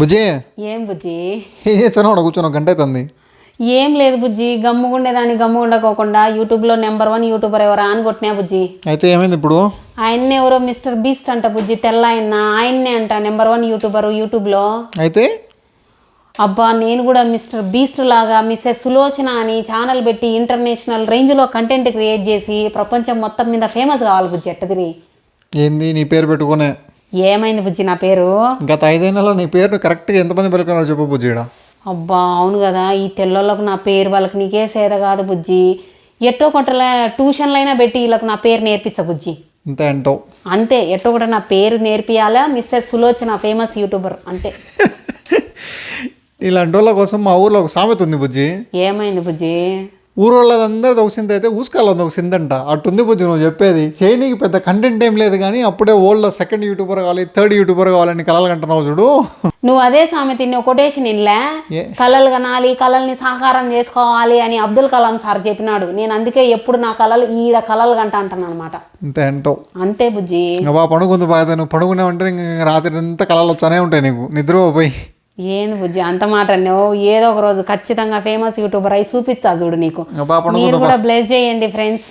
బుజ్జి? ఏం బుజ్జి? ఏం చేస్తున్నావు కూర్చొని గంట అవుతుంది. ఏం లేదు బుజ్జి గమ్ముగుండేదాన్ని గమ్ముగుండకోకుండా యూట్యూబ్లో నెంబర్ వన్ యూట్యూబర్ ఎవరా అని కొట్టినా బుజ్జి. అయితే ఏమైంది ఇప్పుడు? ఆయన్నే ఎవరో మిస్టర్ బీస్ట్ అంట బుజ్జి తెల్ల ఆయన ఆయన్నే అంట నెంబర్ వన్ యూట్యూబర్ యూట్యూబ్లో. అయితే? అబ్బా నేను కూడా మిస్టర్ బీస్ట్ లాగా మిస్సెస్ సులోచన అని ఛానల్ పెట్టి ఇంటర్నేషనల్ రేంజ్లో కంటెంట్ క్రియేట్ చేసి ప్రపంచం మొత్తం మీద ఫేమస్ కావాలి బుజ్జి ఎట్టదిరి. ఏంది నీ పేరు పెట్టుకునే? ఏమైంది బుజ్జి నా పేరు? గత ఐదేళ్ళలో నీ పేరు కరెక్ట్గా ఎంతమంది పెట్టుకున్నారో చెప్పు బుజ్జి అబ్బా అవును కదా ఈ తెల్లోళ్ళకు నా పేరు వాళ్ళకి నీకే సేద కాదు బుజ్జి. ఎట్టో కొట్టలే ట్యూషన్లైనా పెట్టి వీళ్ళకి నా పేరు నేర్పించ బుజ్జి. అంతే అంటావు. అంతే ఎట్టో కూడా నా పేరు నేర్పియాలా మిస్సెస్ సులోచన ఫేమస్ యూట్యూబర్ అంతే. ఇలాంటి వాళ్ళ కోసం మా ఊర్లో ఒక సామెత ఉంది బుజ్జి. ఏమైంది బుజ్జి? ఊరోళ్ళదందరిది ఒక సింత అయితే ఊసుకాళ్ళది ఒక సిందంట. అట్టుంది బుజ్జి నువ్వు చెప్పేది. చేయనీకి పెద్ద కంటెంట్ ఏం లేదు కానీ అప్పుడే ఓల్డ్లో సెకండ్ యూట్యూబర్ కావాలి థర్డ్ యూట్యూబర్ కావాలని కలలు కంటున్నావు చూడు. నువ్వు అదే సామెత ఇన్ని కొటేషన్ ఇన్లే. ఏ? కళలు కనాలి కళల్ని సాకారం చేసుకోవాలి అని అబ్దుల్ కలాం సార్ చెప్పినాడు. నేను అందుకే ఎప్పుడు నా కళలు ఈడ కళలు కంట అంటాను అనమాట అంతే అంటావు. అంతే బుజ్జి. బాగా పడుకుంది బాగా నువ్వు పడుకున్నావంటే ఇంక రాత్రి అంతా కళలు వచ్చానే ఉంటాయి నీకు. నిద్ర పోయి ఏంది బుజ్జి అంత మాట నువ్వు ఏదో ఒక రోజు ఖచ్చితంగా ఫేమస్ యూట్యూబర్ అయి చూపించా చూడు నీకు. మీరు కూడా బ్లెస్ చేయండి ఫ్రెండ్స్